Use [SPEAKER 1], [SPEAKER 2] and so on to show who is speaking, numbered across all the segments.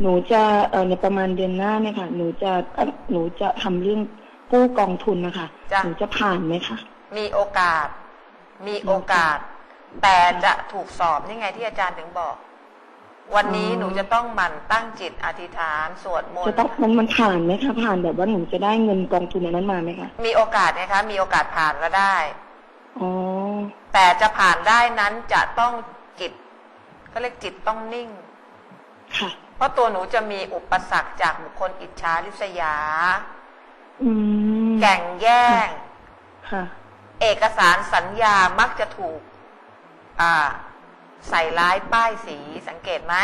[SPEAKER 1] หนูจะเออในประมาณเดือนหน้าเนี่ยค่ะ หนูจะเอ่อหนูจะทำเรื่องกู้กองทุนนะคะ
[SPEAKER 2] จ้ะ
[SPEAKER 1] หนูจะผ่านไหมคะ
[SPEAKER 2] มีโอกาส มีโอกาส แต่จะถูกสอบนี่ไงที่อาจารย์ถึงบอก วันนี้
[SPEAKER 1] อ๋อ
[SPEAKER 2] หนูจะต้องหมั่นตั้งจิตอธิษฐาน สวดมน
[SPEAKER 1] จะ
[SPEAKER 2] ต์
[SPEAKER 1] ต้องมันมันผ่านไหมคะผ่านแบบว่าหนูจะได้เงินกองทุนอันนั้นมาไหมคะ
[SPEAKER 2] มีโอกาสนะคะ มีโอกาสผ่านก็ได้
[SPEAKER 1] อ๋อ
[SPEAKER 2] แต่จะผ่านได้นั้นจะต้องจิตเขาเรียกจิตต้องนิ่ง
[SPEAKER 1] ค่ะ
[SPEAKER 2] เพราะตัวหนูจะมีอุปสรรคจากบุคคลอิจฉาริษยา
[SPEAKER 1] อืม
[SPEAKER 2] แก่งแย่ง
[SPEAKER 1] ค่ะ
[SPEAKER 2] เอกสารสัญญามักจะถูก อ่า ใส่ร้ายป้ายสีสังเกตไหม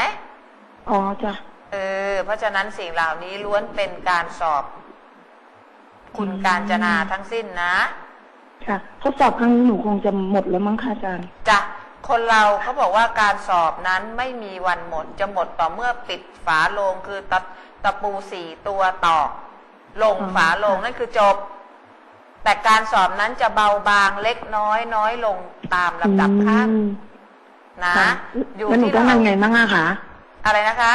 [SPEAKER 1] อ๋อจ้ะ
[SPEAKER 2] เออ เพราะฉะนั้นสิ่งเหล่านี้ล้วนเป็นการสอบ คุณ
[SPEAKER 1] อืม
[SPEAKER 2] การจนาทั้งสิ้นนะ
[SPEAKER 1] ค่ะทดสอบครั้งนี้หนูคงจะหมดแล้วมั้งคะอาจารย์
[SPEAKER 2] จ้ะ คนเราเขาบอกว่าการสอบนั้นไม่มีวันหมด จะหมดต่อเมื่อปิดฝาโลงคือตะตะปูสี่ตัวตอก ลง
[SPEAKER 1] อ๋อ
[SPEAKER 2] ฝาโลงนั่นคือจบ แต่การสอบนั้นจะเบาบางเล็กน้อยน้อยลงตามลำดับขั้น
[SPEAKER 1] อืม
[SPEAKER 2] นะ
[SPEAKER 1] ค่ะ
[SPEAKER 2] อยู่
[SPEAKER 1] แล้วหนู
[SPEAKER 2] ที่
[SPEAKER 1] ต้อง
[SPEAKER 2] เรา
[SPEAKER 1] ทำไงบ้างอะคะ
[SPEAKER 2] อะไรนะคะ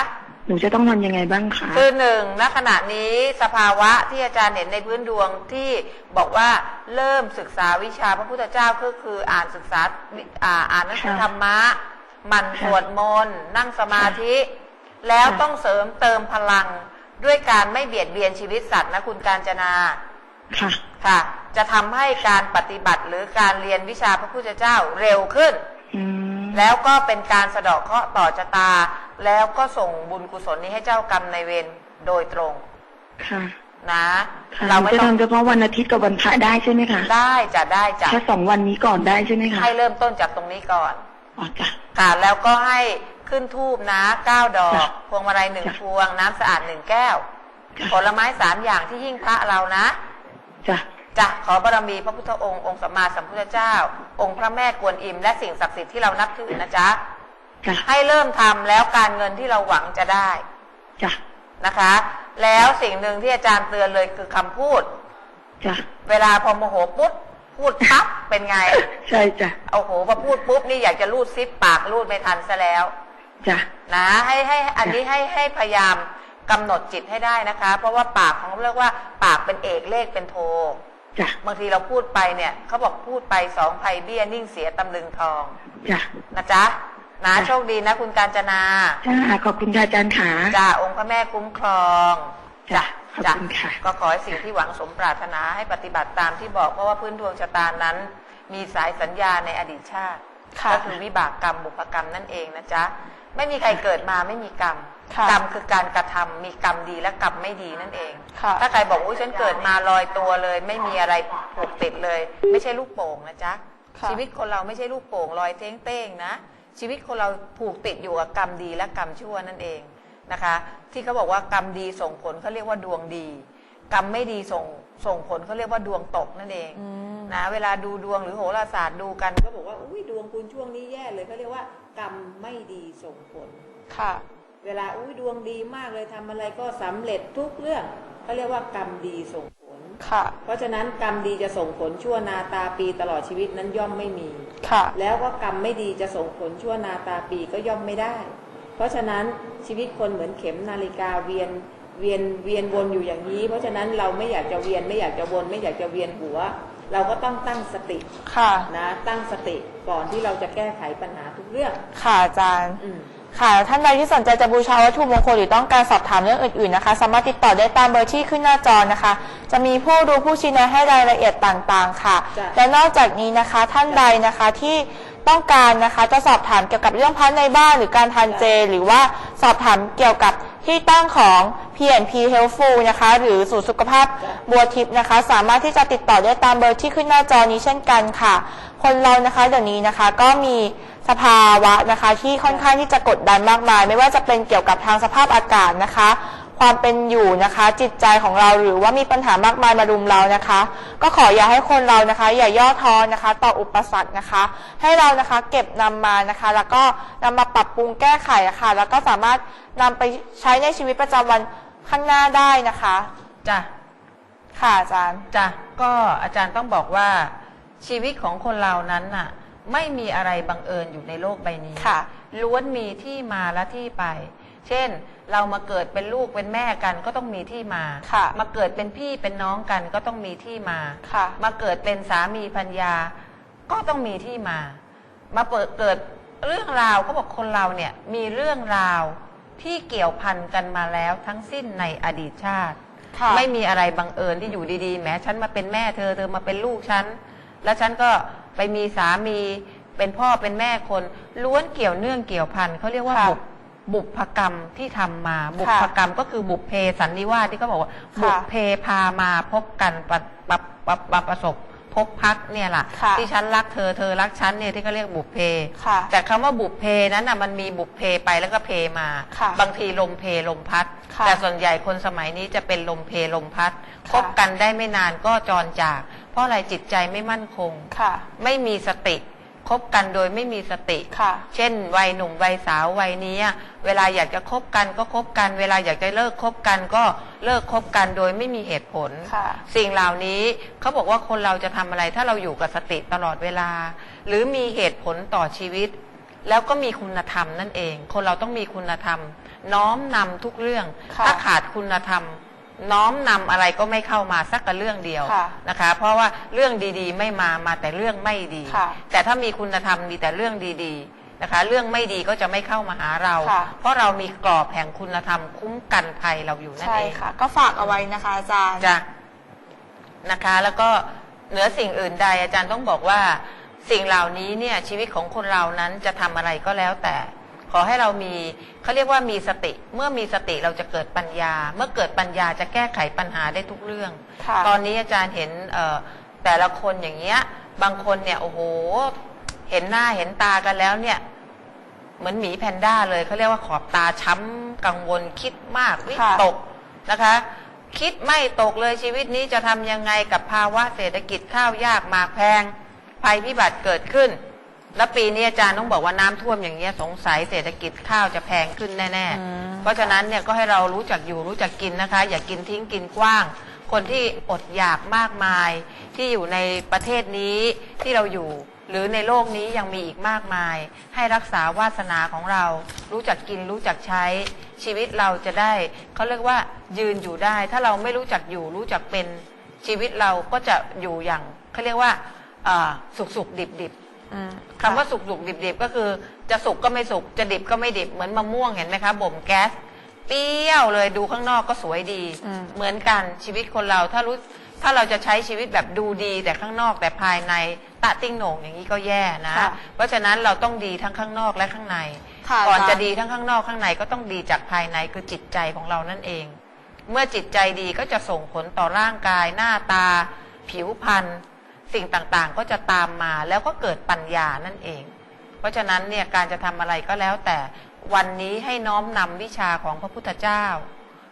[SPEAKER 1] หนูจะต้องทำยังไงบ้างคะ
[SPEAKER 2] คือหนึ่งณขณะนี้สภาวะที่อาจารย์เห็นในพื้นดวงที่บอกว่าเริ่มศึกษาวิชาพระพุทธเจ้าก็คืออ่านศึกษาวิอ่าอ่านหนังสือธรรมะหมันสวดมนต์นั่งสมาธิ แล้วต้องเสริมเติมพลังด้วยการไม่เบียดเบียนชีวิตสัตว์นะคุณการจนา
[SPEAKER 1] ค่ะ
[SPEAKER 2] ค่ะ จะทำให้การปฏิบัติหรือการเรียนวิชาพระพุทธเจ้าเร็วขึ้น
[SPEAKER 1] อืม
[SPEAKER 2] แล้วก็เป็นการสะเดาะเคราะห์ต่อชะตา แล้วก็ส่งบุญกุศลนี้ให้เจ้ากรรมในายเวรโดยตรง
[SPEAKER 1] ค่ะ
[SPEAKER 2] นะ
[SPEAKER 1] ค่ะ
[SPEAKER 2] เรา
[SPEAKER 1] หนู
[SPEAKER 2] ไม่
[SPEAKER 1] จะ
[SPEAKER 2] ต้อง
[SPEAKER 1] ทำเฉพาะวันอาทิตย์กับวันพระได้ใช่ไหมคะ
[SPEAKER 2] ได้จะได้จะ
[SPEAKER 1] แค่สองวันนี้ก่อนได้ใช่ไหมคะ
[SPEAKER 2] ให้เริ่มต้นจากตรงนี้ก่อน
[SPEAKER 1] อ๋อจ้ะ
[SPEAKER 2] ค่ะแล้วก็ให้ขึ้นทูบนะเก้าดอก
[SPEAKER 1] จ้ะ
[SPEAKER 2] พวงมาลัยหนึ่ง
[SPEAKER 1] จ้ะ
[SPEAKER 2] พวง น้ำสะอาดหนึ่งแก้ว
[SPEAKER 1] จ้ะ
[SPEAKER 2] ผลไม้สามอย่างที่ยิ่งพระเรานะ
[SPEAKER 1] จ้ะ
[SPEAKER 2] จะขอบารมีพระพุทธองค์องค์สัมมาสัมพุทธเจ้า องค์พระแม่กวนอิมและสิ่งศักดิ์สิทธิ์ที่เรานับถือนะจ๊ะ
[SPEAKER 1] จ้ะ
[SPEAKER 2] ให้เริ่มทำแล้วการเงินที่เราหวังจะได้
[SPEAKER 1] จ้ะ
[SPEAKER 2] นะคะ แล้วสิ่งหนึ่งที่อาจารย์เตือนเลยคือคำพูด
[SPEAKER 1] จ้ะ
[SPEAKER 2] เวลาพอโมโหปุ๊บพูดปั๊บเป็นไง
[SPEAKER 1] ใช่จ้ะ
[SPEAKER 2] โอ้โหพอพูดปุ๊บนี่อยากจะรูดซิปปากรูดไม่ทันซะแล้ว
[SPEAKER 1] จ้ะ
[SPEAKER 2] นะให้ให้อันนี้ให้ให้พยายามกำหนดจิตให้ได้นะคะ เพราะว่าปากของเขาเรียกว่าปากเป็นเอกเลขเป็นโท
[SPEAKER 1] จ้ะ
[SPEAKER 2] บางทีเราพูดไปเนี่ยเขาบอกพูดไปสองภัยเบี้ยนิ่งเสียตำลึงทอง
[SPEAKER 1] จ้ะ
[SPEAKER 2] นะจ๊ะ นะ
[SPEAKER 1] จ้ะ
[SPEAKER 2] โชคดีนะคุณการจนา
[SPEAKER 1] จ้าขอบคุณค่ะอาจารย์ขา
[SPEAKER 2] จ้าองค์พระแม่คุ้มครอง
[SPEAKER 1] จ้ะ
[SPEAKER 2] จ้ะ
[SPEAKER 1] ขอบคุณค่ะ
[SPEAKER 2] ก็ขอให้สิ่งที่หวังสมปรารถนาให้ปฏิบัติตามที่บอกเพราะว่าพื้นดวงชะตานั้น มีสายสัญญาในอดีตชาติ
[SPEAKER 3] ค่ะ
[SPEAKER 2] ก็คือวิบากกรรมบุพกรรมนั่นเองนะจ๊ะไม่มีใครเกิดมาไม่มีกรรม
[SPEAKER 3] ค่ะ
[SPEAKER 2] กรรมคือการกระทำมีกรรมดีและกรรมไม่ดีนั่นเอง
[SPEAKER 3] ค่ะ
[SPEAKER 2] ถ้าใครบอกว่าฉันเกิดมาลอยตัวเลย ไม่มีอะไรผูกติดเลย ไม่ใช่ลูกโป่งนะจ๊ะ
[SPEAKER 3] ค่ะ
[SPEAKER 2] ชีวิตคนเราไม่ใช่ลูกโป่งลอยเท้งเต้งๆนะ ชีวิตคนเราผูกติดอยู่กับกรรมดีและกรรมชั่วนั่นเองนะคะ ที่เขาบอกว่ากรรมดีส่งผลเขาเรียกว่าดวงดี กรรมไม่ดีส่งส่งผลเขาเรียกว่าดวงตกนั่นเอง
[SPEAKER 3] อืม
[SPEAKER 2] นะเวลาดูดวงหรือโหราศาสตร์ดูกันก็บอกว่าอุ้ยดวงคุณช่วงนี้แย่เลยเขาเรียกว่ากรรมไม่ดีส่งผล
[SPEAKER 3] ค่ะ
[SPEAKER 2] เวลาอุ้ยดวงดีมากเลยทำอะไรก็สำเร็จทุกเรื่องเขาเรียกว่ากรรมดีส่งผล
[SPEAKER 3] ค่ะ
[SPEAKER 2] เพราะฉะนั้นกรรมดีจะส่งผลชั่วนาตาปีตลอดชีวิตนั้นย่อมไม่มี
[SPEAKER 3] ค่ะ
[SPEAKER 2] แล้วก็กรรมไม่ดีจะส่งผลชั่วนาตาปีก็ย่อมไม่ได้ เพราะฉะนั้นชีวิตคนเหมือนเข็มนาฬิกาเวียนเวียนเวียนวนอยู่อย่างนี้ เพราะฉะนั้นเราไม่อยากจะเวียนไม่อยากจะวน ไม่อยากจะเวียนหัว เราก็ต้องตั้งสติ
[SPEAKER 3] ค่ะ
[SPEAKER 2] นะ ตั้งสติก่อนที่เราจะแก้ไขปัญหาทุกเรื่อง
[SPEAKER 3] ค่ะอาจารย์
[SPEAKER 2] อืม
[SPEAKER 3] ค่ะ ท่านใดที่สนใจจะบูชาวัตถุมงคลหรือต้องการสอบถามเรื่องอื่นๆนะคะ สามารถติดต่อได้ตามเบอร์ที่ขึ้นหน้าจอนะคะ จะมีผู้ดูผู้ชี้แนะให้รายละเอียดต่างๆ ค่ะ
[SPEAKER 2] จ้ะ
[SPEAKER 3] และนอกจากนี้นะคะ ท่านใดนะคะที่ต้องการนะคะ จะสอบถามเกี่ยวกับเรื่องพันในบ้านหรือการทานเจ หรือว่าสอบถามเกี่ยวกับ ที่ตั้งของ PNP Healthful นะคะ หรือศูนย์สุขภาพบัวทิพย์นะคะ สามารถที่จะติดต่อได้ตามเบอร์ที่ขึ้นหน้าจอนี้เช่นกันค่ะ คนเรานะคะเดี๋ยวนี้นะคะก็มีสภาวะนะคะที่ค่อนข้างที่จะกดดันมากมาย ไม่ว่าจะเป็นเกี่ยวกับทางสภาพอากาศนะคะ ความเป็นอยู่นะคะ จิตใจของเราหรือว่ามีปัญหามากมายมารุมเรานะคะ ก็ขออย่าให้คนเรานะคะ อย่าย่อท้อนะคะ ต่ออุปสรรคนะคะ ให้เรานะคะเก็บนำมานะคะ แล้วก็นำมาปรับปรุงแก้ไขอะค่ะ แล้วก็สามารถนำไปใช้ในชีวิตประจำวันข้างหน้าได้นะคะ
[SPEAKER 2] จ้ะ
[SPEAKER 3] ค่ะอาจารย์
[SPEAKER 2] จ้ะก็อาจารย์ต้องบอกว่าชีวิตของคนเรานั้นน่ะ ไม่มีอะไรบังเอิญอยู่ในโลกใบนี้
[SPEAKER 3] ค่ะ
[SPEAKER 2] ล้วนมีที่มาและที่ไป เช่น เรามาเกิดเป็นลูกเป็นแม่กันก็ต้องมีที่มา
[SPEAKER 3] ค่ะ
[SPEAKER 2] มาเกิดเป็นพี่เป็นน้องกันก็ต้องมีที่มา
[SPEAKER 3] ค่ะ
[SPEAKER 2] มาเกิดเป็นสามีพัญญาก็ต้องมีที่มา มาเปิดเกิดเรื่องราวเขาบอกคนเราเนี่ยมีเรื่องราวที่เกี่ยวพันกันมาแล้วทั้งสิ้นในอดีตชาติ
[SPEAKER 3] ค่ะ
[SPEAKER 2] ไม่มีอะไรบังเอิญที่อยู่ดีๆแหมฉันมาเป็นแม่เธอเธอมาเป็นลูกฉันแล้วฉันก็ไปมีสามีเป็นพ่อเป็นแม่คนล้วนเกี่ยวเนื่องเกี่ยวพันเขาเรียกว่า
[SPEAKER 3] ค่ะ
[SPEAKER 2] บุพ บุพกรรมที่ทำมา บุพกรรมก็คือบุพเพสันนิวาสที่เขาบอกว่า
[SPEAKER 3] ค่ะ
[SPEAKER 2] บุพเพพามาพบกันปะปะปะปะประสบพบพักเนี่ยแหละ
[SPEAKER 3] ค่ะ
[SPEAKER 2] ที่ฉันรักเธอเธอรักฉันเนี่ยที่เขาเรียกบุพเพ
[SPEAKER 3] ค่ะ
[SPEAKER 2] แต่คำว่าบุพเพนั้นน่ะมันมีบุพเพไปแล้วก็เพมา
[SPEAKER 3] ค่ะ
[SPEAKER 2] บางทีลมเพลมพัด
[SPEAKER 3] ค่ะ
[SPEAKER 2] แต่ส่วนใหญ่คนสมัยนี้จะเป็นลมเพลมพัด
[SPEAKER 3] ค่ะ
[SPEAKER 2] คบกันได้ไม่นานก็จรจาก เพราะอะไรจิตใจไม่มั่นคง
[SPEAKER 3] ค่ะ
[SPEAKER 2] ไม่มีสติ คบกันโดยไม่มีสติ
[SPEAKER 3] ค่ะ
[SPEAKER 2] เช่น วัยหนุ่มวัยสาววัยนี้อะเวลาอยากจะคบกันก็คบกัน เวลาอยากจะเลิกคบกันก็เลิกคบกันโดยไม่มีเหตุผล
[SPEAKER 3] ค่ะ
[SPEAKER 2] สิ่งเหล่านี้เขาบอกว่าคนเราจะทำอะไรถ้าเราอยู่กับสติตลอดเวลา หรือมีเหตุผลต่อชีวิต แล้วก็มีคุณธรรมนั่นเอง คนเราต้องมีคุณธรรม น้อมนำทุกเรื่อง
[SPEAKER 3] ค่ะ
[SPEAKER 2] ถ้าขาดคุณธรรม น้อมนำอะไรก็ไม่เข้ามาสักกระเรื่องเดียว
[SPEAKER 3] ค่ะ
[SPEAKER 2] นะคะ เพราะว่าเรื่องดีๆ ไม่มามาแต่เรื่องไม่ดี
[SPEAKER 3] ค่ะ
[SPEAKER 2] แต่ถ้ามีคุณธรรมมีแต่เรื่องดีๆนะคะ เรื่องไม่ดีก็จะไม่เข้ามาหาเรา
[SPEAKER 3] ค่ะ
[SPEAKER 2] เพราะเรามีกรอบแห่งคุณธรรมคุ้มกันภัยเราอยู่นั่น
[SPEAKER 3] ใช่
[SPEAKER 2] เอง
[SPEAKER 3] ค่ะ ก็ฝากเอาไว้นะคะอาจารย์
[SPEAKER 2] จ้ะนะคะแล้วก็เหนือสิ่งอื่นใดอาจารย์ต้องบอกว่าสิ่งเหล่านี้เนี่ยชีวิตของคนเรานั้นจะทำอะไรก็แล้วแต่ ขอให้เรามีเขาเรียกว่ามีสติ เมื่อมีสติเราจะเกิดปัญญา เมื่อเกิดปัญญาจะแก้ไขปัญหาได้ทุกเรื่อง
[SPEAKER 3] ค่ะ
[SPEAKER 2] ตอนนี้อาจารย์เห็นเอ่อแต่ละคนอย่างเงี้ย บางคนเนี่ยโอ้โห เห็นหน้าเห็นตากันแล้วเนี่ย เหมือนหมีแพนด้าเลยเขาเรียกว่าขอบตาช้ำกังวลคิดมากวิ
[SPEAKER 3] ค่ะ
[SPEAKER 2] ตกนะคะ คิดไม่ตกเลยชีวิตนี้จะทำยังไงกับภาวะเศรษฐกิจข้าวยากหมากแพงภัยพิบัติเกิดขึ้น แล้วปีนี้อาจารย์ต้องบอกว่าน้ำท่วมอย่างเงี้ยสงสัยเศรษฐกิจข้าวจะแพงขึ้นแน่
[SPEAKER 3] อืม
[SPEAKER 2] ๆ เพราะฉะนั้นเนี่ยก็ให้เรารู้จักอยู่รู้จักกินนะคะ อย่ากกินทิ้งกินกว้าง คนที่อดอยากมากมาย ที่อยู่ในประเทศนี้ที่เราอยู่ หรือในโลกนี้ยังมีอีกมากมาย ให้รักษาวาสนาของเรา รู้จักกินรู้จักใช้ ชีวิตเราจะได้เขาเรียกว่ายืนอยู่ได้ ถ้าเราไม่รู้จักอยู่รู้จักเป็นชีวิตเราก็จะอยู่อย่างเขาเรียกว่า สุกสุกดิบดิบๆ
[SPEAKER 3] อืม
[SPEAKER 2] คำว่าสุกสุกดิบดิบๆ ก็คือ จะสุกก็ไม่สุกจะดิบก็ไม่ดิบเหมือนมะม่วงเห็นไหมคะบ่มแก๊สเปรี้ยวเลยดูข้างนอกก็สวยดี
[SPEAKER 3] อืม
[SPEAKER 2] เหมือนกันชีวิตคนเราถ้ารู้ถ้าเราจะใช้ชีวิตแบบดูดีแต่ข้างนอกแต่ภายในตะติ้งโหน่งอย่างนี้ก็แย่นะ
[SPEAKER 3] ค่ะ
[SPEAKER 2] เพราะฉะนั้นเราต้องดีทั้งข้างนอกและข้างใน
[SPEAKER 3] ค่ะ
[SPEAKER 2] ก่อน
[SPEAKER 3] อาจารย์
[SPEAKER 2] จะดีทั้งข้างนอกข้างในก็ต้องดีจากภายในคือจิตใจของเรานั่นเอง เมื่อจิตใจดีก็จะส่งผลต่อร่างกายหน้าตา ผิวพรรณ สิ่งต่างๆ ก็จะตามมาแล้วก็เกิดปัญญานั่นเอง เพราะฉะนั้นเนี่ยการจะทำอะไรก็แล้วแต่วันนี้ให้น้อมนำวิชาของพระพุทธเจ้า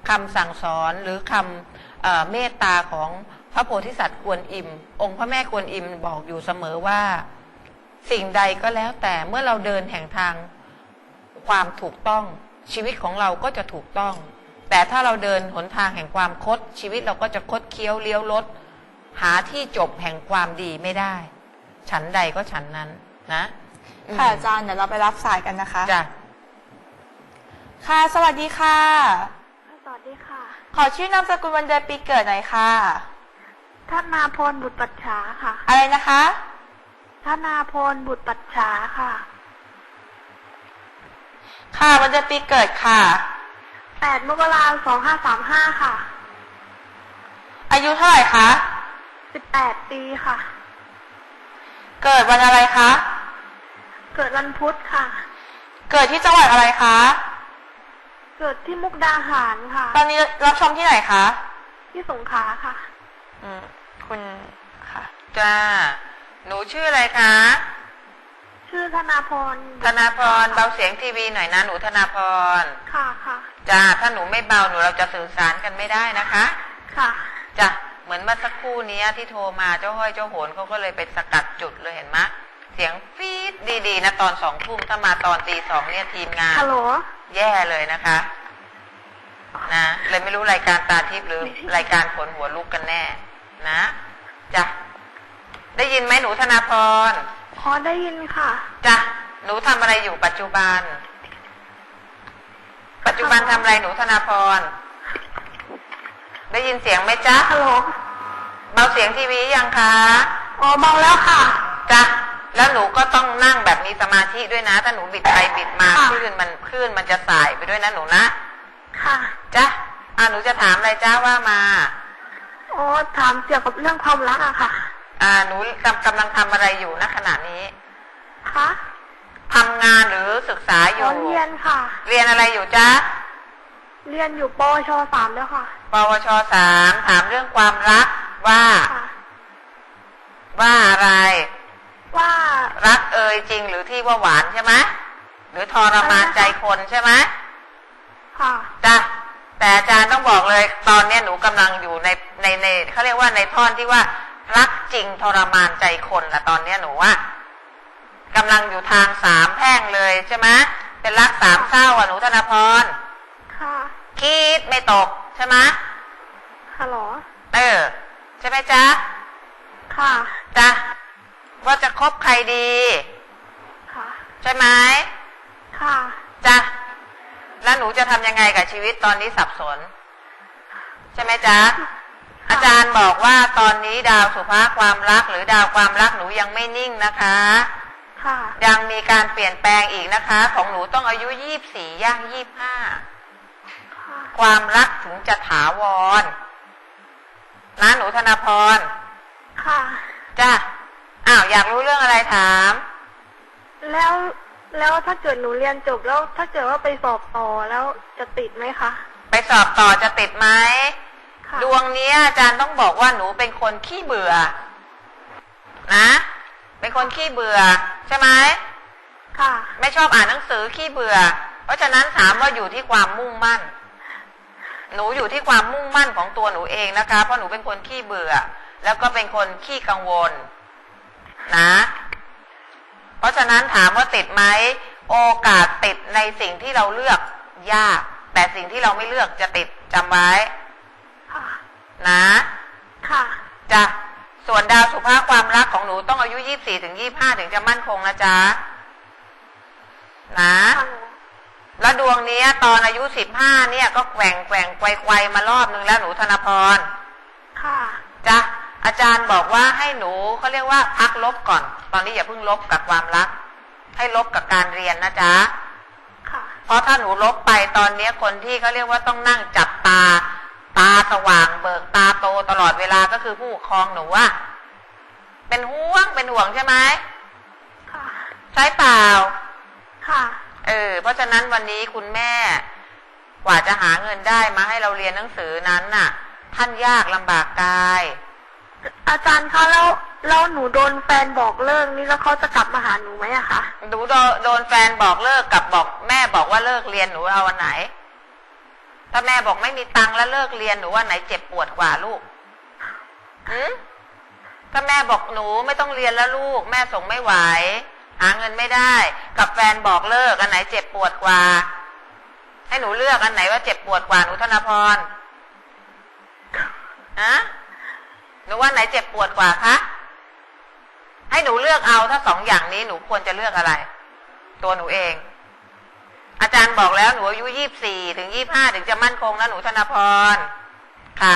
[SPEAKER 2] คำสั่งสอนหรือคำเอเมตตาของพระโพธิสัตว์กวนอิม องค์พระแม่กวนอิมบอกอยู่เสมอว่า สิ่งใดก็แล้วแต่เมื่อเราเดินแห่งทางความถูกต้องชีวิตของเราก็จะถูกต้อง แต่ถ้าเราเดินหนทางแห่งความคดชีวิตเราก็จะคดเคี้ยวเลี้ยวลด หาที่จบแห่งความดีไม่ได้ ฉันใดก็ฉันนั้นนะ
[SPEAKER 3] ค่ะอาจารย์เดี๋ยวเราไปรับสายกันนะคะ
[SPEAKER 2] จ้ะ
[SPEAKER 3] ค่ะ สวัสดีค่ะ
[SPEAKER 4] สวัสดีค่ะ
[SPEAKER 3] ขอชื่อนามสกุลวันเดือนปีเกิดหน่อยค่ะ
[SPEAKER 4] ธนาพลบุตรปัจฉาค่ะ
[SPEAKER 3] อะไรนะคะ
[SPEAKER 4] ธนาพลบุตรปัจฉาค่ะ
[SPEAKER 3] ค่ะวันเดือนปีเกิดค่ะ
[SPEAKER 4] แปดมกราสองห้าสามห้าค่ะ
[SPEAKER 3] อายุเท่าไหร่คะ
[SPEAKER 4] สิบ แปดปีค่ะ
[SPEAKER 3] เกิดวันอะไรคะ
[SPEAKER 4] เกิดวันพุธค่ะ
[SPEAKER 3] เกิดที่จังหวัดอะไรคะ
[SPEAKER 4] เกิดที่มุกดาหารค่ะ
[SPEAKER 3] ตอนนี้รับชมที่ไหนคะ
[SPEAKER 4] ที่สงขลาค่ะ
[SPEAKER 3] อืม คุณค่ะ
[SPEAKER 2] จ้า หนูชื่ออะไรคะ
[SPEAKER 4] ชื่อธนาพร
[SPEAKER 2] ธนาพรเบาเสียงทีวีหน่อยนะหนูธนาพร
[SPEAKER 4] ค่ะค่ะ
[SPEAKER 2] จ้า ถ้าหนูไม่เบาหนูเราจะสื่อสารกันไม่ได้นะคะ
[SPEAKER 4] ค่ะ
[SPEAKER 2] จ้ะ เหมือนเมื่อสักครู่เนี้ยที่โทรมาเจ้าห้อยเจ้าโหนเขาก็เลยไปสกัดจุดเลยเห็นไหมเสียงฟีดดีๆนะตอนสองทุ่มถ้ามาตอนตีสองเนี่ยทีมงาน
[SPEAKER 4] ฮัลโหล
[SPEAKER 2] แย่เลยนะคะ นะเลยไม่รู้รายการตาทิพย์หรือรายการขนหัวลุกกันแน่ นะจ้ะได้ยินไหมหนูธนาพร
[SPEAKER 4] พอได้ยินค่ะ
[SPEAKER 2] จ้ะหนูทำอะไรอยู่ปัจจุบัน
[SPEAKER 4] ก
[SPEAKER 2] ปัจจุบันทำอะไรหนูธนาพรได้ยินเสียงไหมจ๊ะ
[SPEAKER 4] ฮัลโหล
[SPEAKER 2] เบาเสียงทีวียังคะ
[SPEAKER 4] อ๋อเบาแล้วค่ะ
[SPEAKER 2] จ้ะ แล้วหนูก็ต้องนั่งแบบมีสมาธิด้วยนะ ถ้าหนูบิดไปบิดมา
[SPEAKER 4] ค่ะ
[SPEAKER 2] คลื่นมันคลื่นมันจะสายไปด้วยนะหนูนะ
[SPEAKER 4] ค่ะ
[SPEAKER 2] จ้ะ อ่าหนูจะถามอะไรจ้าว่ามา
[SPEAKER 4] อ๋อถามเกี่ยวกับเรื่องความรักอะค่ะ
[SPEAKER 2] อ่า หนูกำกำลังทำอะไรอยู่ณขณะนี้
[SPEAKER 4] คะ
[SPEAKER 2] ทำงานหรือศึกษาอ
[SPEAKER 4] อ๋อยู่เรียนค่ะ
[SPEAKER 2] เรียนอะไรอยู่จ๊ะ
[SPEAKER 4] เรียนอยู่ปวชสามแล้วค่ะ
[SPEAKER 2] ปวชสามถามเรื่องความรัก ว่า
[SPEAKER 4] ค่ะ
[SPEAKER 2] ว่าอะไร
[SPEAKER 4] ว่า
[SPEAKER 2] รักเอ่ยจริงหรือที่ว่าหวานใช่ไหมหรือทรมานใจคนใช่ไหม
[SPEAKER 4] ค่ะ
[SPEAKER 2] จ้ะแต่อาจารย์ต้องบอกเลย ตอนเนี้ยหนูกำลังอยู่ในในในเขาเรียกว่าในท่อนที่ว่า รักจริงทรมานใจคนละตอนเนี้ยหนูว่ากำลังอยู่ทางสามแพร่งเลยใช่ไหมเป็นรักสามเศร้าอะหนูธนพร
[SPEAKER 4] ค่ะ
[SPEAKER 2] คิดไม่ตกใช่ไหม
[SPEAKER 4] ฮัลโหล
[SPEAKER 2] เออ ใช่ไหมจ๊ะ
[SPEAKER 4] ค่ะ
[SPEAKER 2] จ้ะว่าจะคบใครดี
[SPEAKER 4] ค่ะ
[SPEAKER 2] ใช่ไหม
[SPEAKER 4] ค่ะ
[SPEAKER 2] จ้ะแล้วหนูจะทำยังไงกับชีวิตตอนนี้สับสน ใช่ไหมจ๊ะอาจารย์บอกว่าตอนนี้ดาวสุภาความรัก หรือดาวความรักหนูยังไม่นิ่งนะคะ
[SPEAKER 4] ค่ะ
[SPEAKER 2] ยังมีการเปลี่ยนแปลงอีกนะคะ ของหนูต้องอายุยี่สี่ย่างยี่ห้า
[SPEAKER 4] ค่ะ
[SPEAKER 2] ความรักถึงจะถาวร นะหนูธนาพร
[SPEAKER 4] ค่ะ
[SPEAKER 2] จ้ะ อ้าว อยากรู้เรื่องอะไรถาม
[SPEAKER 4] แล้วแล้วถ้าเกิดหนูเรียนจบแล้วถ้าเกิดว่าไปสอบต่อแล้วจะติดไหมคะ
[SPEAKER 2] ไปสอบต่อจะติดไหม
[SPEAKER 4] ค่ะ
[SPEAKER 2] ดวงเนี้ยอาจารย์ต้องบอกว่าหนูเป็นคนขี้เบื่อ นะ เป็นคนขี้เบื่อ ใช่ไหม
[SPEAKER 4] ค่ะ
[SPEAKER 2] ไม่ชอบอ่านหนังสือขี้เบื่อ เพราะฉะนั้นถามว่าอยู่ที่ความมุ่งมั่น หนูอยู่ที่ความมุ่งมั่นของตัวหนูเองนะคะ เพราะหนูเป็นคนขี้เบื่อ แล้วก็เป็นคนขี้กังวล นะ เพราะฉะนั้นถามว่าติดไหมโอกาสติดในสิ่งที่เราเลือกยาก แต่สิ่งที่เราไม่เลือกจะติดจำไว้
[SPEAKER 4] ค่ะ
[SPEAKER 2] นะ
[SPEAKER 4] ค่ะ
[SPEAKER 2] จ้ะส่วนดาวสุภาพความรักของหนูต้องอายุยี่สี่ถึงยี่ห้าถึงจะมั่นคงนะจ๊ะนะ
[SPEAKER 4] ค่ะ
[SPEAKER 2] แล้วดวงเนี้ย ตอนอายุสิบห้าเนี่ยก็แกว่งแกว่งไกวไกวมารอบนึงแล้วหนูธนพร
[SPEAKER 4] ค่ะ
[SPEAKER 2] จ้ะอาจารย์บอกว่าให้หนูเขาเรียกว่าพักลบก่อน ตอนนี้อย่าเพิ่งลบกับความรัก ให้ลบกับการเรียนนะจ๊ะ
[SPEAKER 4] ค่ะ
[SPEAKER 2] เพราะถ้าหนูลบไปตอนเนี้ยคนที่เขาเรียกว่าต้องนั่งจับตา ตาสว่างเบิกตาโตตลอดเวลาก็คือผู้ปกครองหนูว่าเป็นห่วงเป็นห่วงใช่ไหม
[SPEAKER 4] ค่ะ
[SPEAKER 2] ใช่เปล่า
[SPEAKER 4] ค่ะ
[SPEAKER 2] เออ เพราะฉะนั้นวันนี้คุณแม่กว่าจะหาเงินได้มาให้เราเรียนหนังสือนั้นน่ะ ท่านยากลำบากกาย
[SPEAKER 4] อาจารย์คะแล้วแล้วหนูโดนแฟนบอกเลิกนี่แล้วเขาจะกลับมาหาหนูไหมอะคะ
[SPEAKER 2] หนูโดนโดนแฟนบอกเลิกกับบอกแม่บอกว่าเลิกเรียนหนูเอาวันไหน ถ้าแม่บอกไม่มีตังค์แล้วเลิกเรียนหนูว่าไหนเจ็บปวดกว่าลูกหืมถ้าแม่บอกหนูไม่ต้องเรียนแล้วลูก แม่ส่งไม่ไหว หาเงินไม่ได้ กับแฟนบอกเลิก อันไหนเจ็บปวดกว่า ให้หนูเลือกอันไหนว่าเจ็บปวดกว่าหนูธนพรฮะหนูว่าไหนเจ็บปวดกว่าคะให้หนูเลือกเอาถ้าสองอย่างนี้หนูควรจะเลือกอะไร ตัวหนูเอง อาจารย์บอกแล้วหนูอายุยี่สี่ถึงยี่ห้าถึงจะมั่นคงนะหนูธนพรค่ะ